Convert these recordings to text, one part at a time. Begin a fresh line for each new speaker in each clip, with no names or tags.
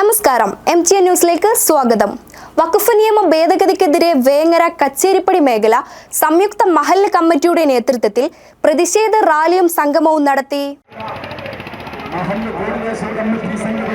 നമസ്കാരം. M T N ന്യൂസിലേക്ക് സ്വാഗതം. വഖഫ് നിയമ ഭേദഗതിക്കെതിരെ വേങ്ങര കച്ചേരിപ്പടി മേഖല സംയുക്ത മഹല്ല് കമ്മിറ്റിയുടെ നേതൃത്വത്തിൽ പ്രതിഷേധ റാലിയും സംഗമവും നടത്തി.
ഈ ലക്ഷം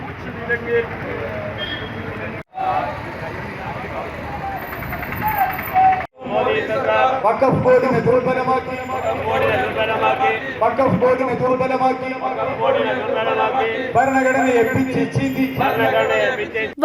দেখবি വഖഫ് ബോർഡിനെ ദുർബലമാക്കി. വഖഫ് ബോർഡിനെ ദുർബലമാക്കി. ഭരണഘടനയെ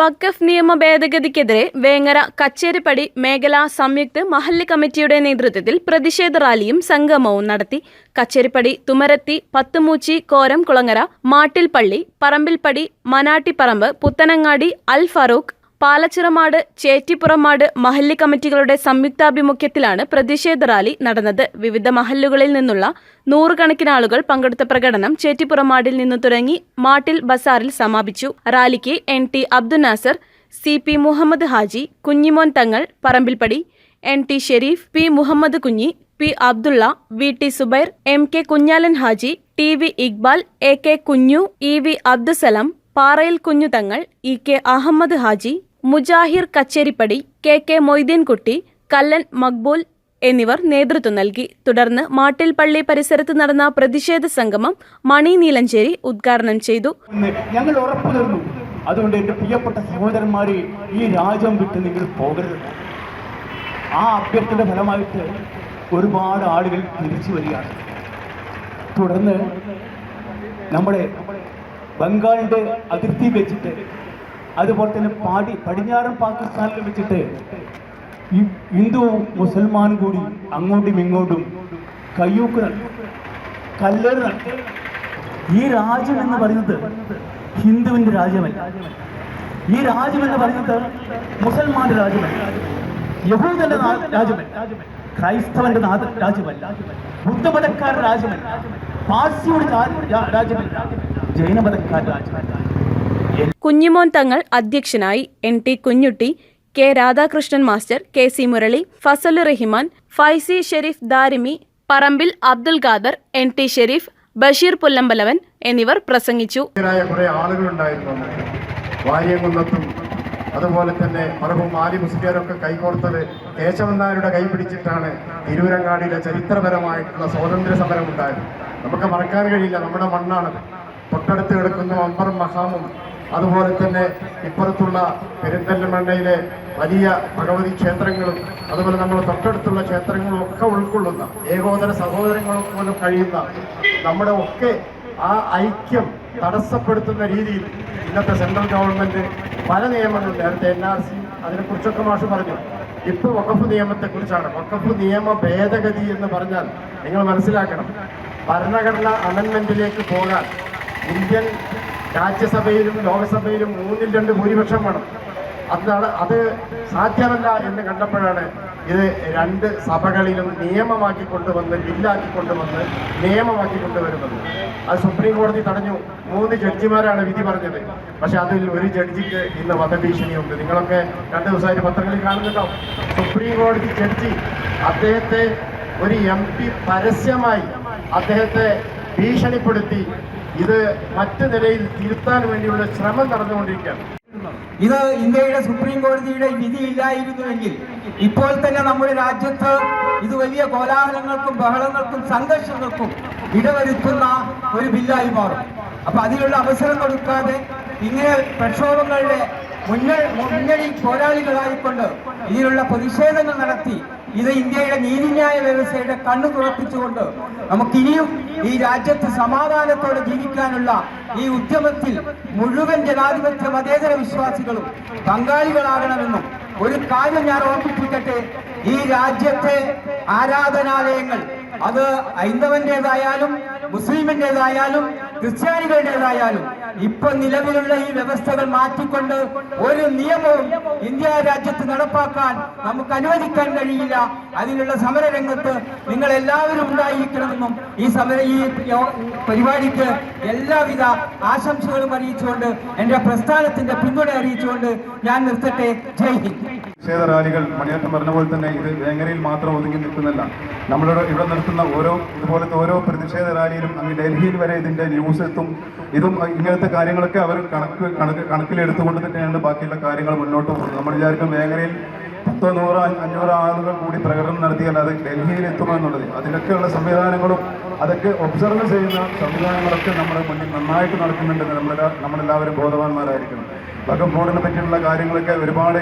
വഖഫ് നിയമ ഭേദഗതിക്കെതിരെ വേങ്ങര കച്ചേരിപ്പടി മേഖലാ സംയുക്ത മഹല്ല് കമ്മിറ്റിയുടെ നേതൃത്വത്തിൽ പ്രതിഷേധ റാലിയും സംഗമവും നടത്തി. കച്ചേരിപ്പടി തുമരത്തി പത്തുമൂച്ചി കോരം കുളങ്ങര മാട്ടിൽപ്പള്ളി പറമ്പിൽപ്പടി മനാട്ടിപ്പറമ്പ് പുത്തനങ്ങാടി അൽ ഫറൂഖ് പാലച്ചിറമാട് ചേറ്റിപ്പുറമാട് മഹല്ല് കമ്മിറ്റികളുടെ സംയുക്താഭിമുഖ്യത്തിലാണ് പ്രതിഷേധ റാലി നടന്നത്. വിവിധ മഹല്ലുകളിൽ നിന്നുള്ള നൂറുകണക്കിന് ആളുകൾ പങ്കെടുത്ത പ്രകടനം ചേറ്റിപ്പുറമാടിൽ നിന്ന് തുടങ്ങി മാട്ടിൽ ബസാറിൽ സമാപിച്ചു. റാലിക്ക് N T Abdul Nasar C P Muhammad Haji Kunjimon Thangal Parambilpadi N T Sherif P Muhammad Kunji P Abdulla V T Subair M K Kunjalan Haji T V Iqbal A K Kunju E V Abdussalam Parayil Kunjuthangal E K Ahammed Haji Mujahir Kacheripadi K K Moideenkutty Kallan Maqbool എന്നിവർ നേതൃത്വം നൽകി. തുടർന്ന് മാട്ടിൽപ്പള്ളി പരിസരത്ത് നടന്ന പ്രതിഷേധ സംഗമം മണി നീലഞ്ചേരി ഉദ്ഘാടനം ചെയ്തു.
ഞങ്ങൾ ഉറപ്പു തരുന്നു. അതുകൊണ്ട് എന്റെ പ്രിയപ്പെട്ട സഹോദരന്മാരെ ഈ രാജ്യം വിട്ട് നിങ്ങൾ പോകരുത്. ആ അഭ്യർത്ഥന ഫലമായിട്ട് ഒരുപാട് ആളുകൾ തിരിച്ചു വരികയാണ്. തുടർന്ന് നമ്മുടെ ബംഗാളിന്റെ അതിർത്തി വെച്ചിട്ട് അതുപോലെ തന്നെ പാടി പടിഞ്ഞാറൻ പാകിസ്ഥാനിൽ വെച്ചിട്ട് ഈ ഹിന്ദു മുസൽമാൻ കൂടി അങ്ങോട്ടും ഇങ്ങോട്ടും കയ്യൂക്ക് കല്ലേറ് ഈ രാജ്യം എന്ന് പറയുന്നത് ഹിന്ദുവിന്റെ രാജ്യമല്ല. ഈ രാജ്യം എന്ന് പറയുന്നത് മുസൽമാന്റെ രാജ്യമല്ല. യഹൂദന്റെ രാജ്യമല്ല. ക്രൈസ്തവന്റെ രാജ്യമല്ല. ബുദ്ധമതക്കാരുടെ രാജ്യമല്ല. പാർസിയുടെ രാജ്യമല്ല.
കുഞ്ഞിമോൻ തങ്ങൾ അധ്യക്ഷനായി N T Kunjutty K Radhakrishnan master K C Murali Fasalu Rahiman Faizi Sherif Darimi Parambil Abdul Khader N T Sherif Basheer Pullambalavan എന്നിവർ പ്രസംഗിച്ചു.
അതുപോലെ തന്നെ മറഹും ആലി മുസ്ലിയാരൊക്കെ കൈകോർത്തത് കേശവൻ നായരുടെ കൈ പിടിച്ചിട്ടാണ് തിരൂരങ്ങാടിയിലെ ചരിത്രപരമായിട്ടുള്ള സ്വാതന്ത്ര്യ സമരം ഉണ്ടായത് നമുക്ക് മറക്കാൻ കഴിയില്ല നമ്മുടെ മണ്ണാണത്. തൊട്ടടുത്ത് കിടക്കുന്ന അമ്പറും മഹാമും അതുപോലെ തന്നെ ഇപ്പുറത്തുള്ള പെരിന്തൽമണ്ണയിലെ വലിയ ഭഗവതി ക്ഷേത്രങ്ങളും അതുപോലെ നമ്മൾ തൊട്ടടുത്തുള്ള ക്ഷേത്രങ്ങളും ഒക്കെ ഉൾക്കൊള്ളുന്ന ഏകോദര സഹോദരങ്ങളും പോലും കഴിയുന്ന നമ്മുടെ ഒക്കെ ആ ഐക്യം തടസ്സപ്പെടുത്തുന്ന രീതിയിൽ ഇന്നത്തെ സെൻട്രൽ ഗവൺമെന്റ് പല നിയമങ്ങളും നേരത്തെ എൻ ആർ സി അതിനെക്കുറിച്ചൊക്കെ മാഷ് പറഞ്ഞു. ഇപ്പോൾ വഖഫ് നിയമത്തെക്കുറിച്ചാണ്. വഖഫ് നിയമ ഭേദഗതി എന്ന് പറഞ്ഞാൽ നിങ്ങൾ മനസ്സിലാക്കണം. ഭരണഘടന അമെൻമെന്റിലേക്ക് പോകാൻ ഇന്ത്യൻ രാജ്യസഭയിലും ലോകസഭയിലും മൂന്നിൽ രണ്ട് ഭൂരിപക്ഷം വേണം. അതാണ് അത് സാധ്യമല്ല എന്ന് കണ്ടപ്പോഴാണ് ഇത് രണ്ട് സഭകളിലും നിയമമാക്കി കൊണ്ടുവന്ന് ബില്ലാക്കി കൊണ്ടുവന്ന് നിയമമാക്കി കൊണ്ടുവരുന്നത്. അത് സുപ്രീം കോടതി തടഞ്ഞു. മൂന്ന് ജഡ്ജിമാരാണ് വിധി പറഞ്ഞത്. പക്ഷെ അതിൽ ഒരു ജഡ്ജിക്ക് ഇന്ന് വധഭീഷണിയുണ്ട്. നിങ്ങളൊക്കെ രണ്ട് ദിവസമായിട്ട് പത്രങ്ങളിൽ കാണുന്നുണ്ടോ? സുപ്രീം കോടതി ജഡ്ജി അദ്ദേഹത്തെ ഒരു എം പരസ്യമായി അദ്ദേഹത്തെ ഭീഷണിപ്പെടുത്തി ഇത് മറ്റു നിലയിൽ തിരുത്താൻ വേണ്ടിയുള്ള ശ്രമം നടന്നുകൊണ്ടിരിക്കുകയാണ്.
ഇത് ഇന്ത്യയുടെ സുപ്രീം കോടതിയുടെ വിധി ഇല്ലായിരുന്നുവെങ്കിൽ ഇപ്പോൾ തന്നെ നമ്മുടെ രാജ്യത്ത് ഇത് വലിയ കോലാഹലങ്ങൾക്കും ബഹളങ്ങൾക്കും സംഘർഷങ്ങൾക്കും ഇടവരുത്തുന്ന ഒരു ബില്ലായി മാറും. അപ്പൊ അതിനുള്ള അവസരം കൊടുക്കാതെ ഇങ്ങനെ പ്രക്ഷോഭങ്ങളുടെ മുന്നേ മുന്നണി പോരാളികളായിക്കൊണ്ട് ഇതിനുള്ള പ്രതിഷേധങ്ങൾ നടത്തി ഇത് ഇന്ത്യയുടെ നീതിന്യായ വ്യവസ്ഥയുടെ കണ്ണു തുറപ്പിച്ചുകൊണ്ട് നമുക്കിനിയും ഈ രാജ്യത്ത് സമാധാനത്തോടെ ജീവിക്കാനുള്ള ഈ ഉദ്യമത്തിൽ മുഴുവൻ ജനാധിപത്യ മതേതര വിശ്വാസികളും പങ്കാളികളാകണമെന്നും ഒരു കാര്യം ഞാൻ ഓർമ്മിപ്പിക്കട്ടെ? ഈ രാജ്യത്തെ ആരാധനാലയങ്ങൾ അത് ഹൈന്ദവന്റേതായാലും മുസ്ലിമിന്റേതായാലും ക്രിസ്ത്യാനികളുടേതായാലും ഇപ്പൊ നിലവിലുള്ള ഈ വ്യവസ്ഥകൾ മാറ്റിക്കൊണ്ട് ഒരു നിയമവും ഇന്ത്യ രാജ്യത്ത് നടപ്പാക്കാൻ നമുക്ക് അനുവദിക്കാൻ കഴിയില്ല. അതിനുള്ള സമരരംഗത്ത് നിങ്ങൾ എല്ലാവരും ഉണ്ടായിരിക്കണമെന്നും ഈ സമര ഈ പരിപാടിക്ക് എല്ലാവിധ ആശംസകളും അറിയിച്ചുകൊണ്ട് എന്റെ പ്രസ്ഥാനത്തിന്റെ പിന്തുണ അറിയിച്ചുകൊണ്ട് ഞാൻ നിർത്തട്ടെ. ജയ് ഹിന്ദ്.
പ്രതിഷേധ റാലികൾ മണിയേട്ടൻ പറഞ്ഞ പോലെ തന്നെ ഇത് വേങ്ങരയിൽ മാത്രം ഒതുങ്ങി നിൽക്കുന്നില്ല. നമ്മളിവിടെ ഇവിടെ നിർത്തുന്ന ഓരോ ഇതുപോലത്തെ ഓരോ പ്രതിഷേധ റാലിയിലും അങ്ങ് ഡൽഹിയിൽ വരെ ഇതിന്റെ ന്യൂസ് എത്തും. ഇതും ഇങ്ങനത്തെ കാര്യങ്ങളൊക്കെ അവർ കണക്ക് കണക്ക് കണക്കിലെടുത്തുകൊണ്ട് തന്നെയാണ് ബാക്കിയുള്ള കാര്യങ്ങൾ മുന്നോട്ട് പോകുന്നത്. നമ്മൾ വിചാരിക്കും വേങ്ങരയിൽ പത്തോ നൂറോ അഞ്ഞ- അഞ്ഞൂറോ ആളുകൾ കൂടി പ്രകടനം നടത്തിയാൽ അത് ഡൽഹിയിൽ എത്തുമെന്നുള്ളത് അതിനൊക്കെയുള്ള സംവിധാനങ്ങളും അതൊക്കെ ഒബ്സർവ് ചെയ്യുന്ന സംവിധാനങ്ങളൊക്കെ നമ്മുടെ മുന്നിൽ നന്നായിട്ട് നടക്കുന്നുണ്ടെന്ന് നമ്മളെല്ലാ നമ്മളെല്ലാവരും ബോധവാന്മാരായിരിക്കണം. വകം ബോർഡിനെ പറ്റിയുള്ള കാര്യങ്ങളൊക്കെ ഒരുപാട്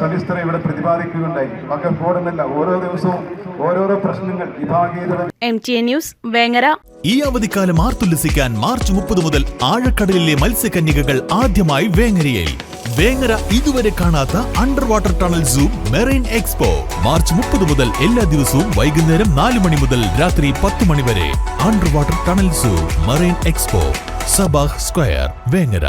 സവിസ്തര ഇവിടെ പ്രതിപാദിക്കുകയുണ്ടായി. വഖഫ് ബോർഡ് എന്നല്ല ഓരോ ദിവസവും ഓരോരോ പ്രശ്നങ്ങൾ വിഭാഗീയത
എം ടി ന്യൂസ് വേങ്ങര.
ഈ അവധിക്കാലം ആർത്തുല്ലസിക്കാൻ മാർച്ച് മുപ്പത് മുതൽ ആഴക്കടലിലെ മത്സ്യകന്യകകൾ ആദ്യമായി വേങ്ങരയിൽ. വേങ്ങര ഇതുവരെ കാണാത്ത under water tunnel zoo marine expo. March മുപ്പത് മുതൽ എല്ലാ ദിവസവും വൈകുന്നേരം നാല് മണി മുതൽ രാത്രി പത്ത് മണി വരെ under water tunnel zoo marine expo Sabah square Vengara.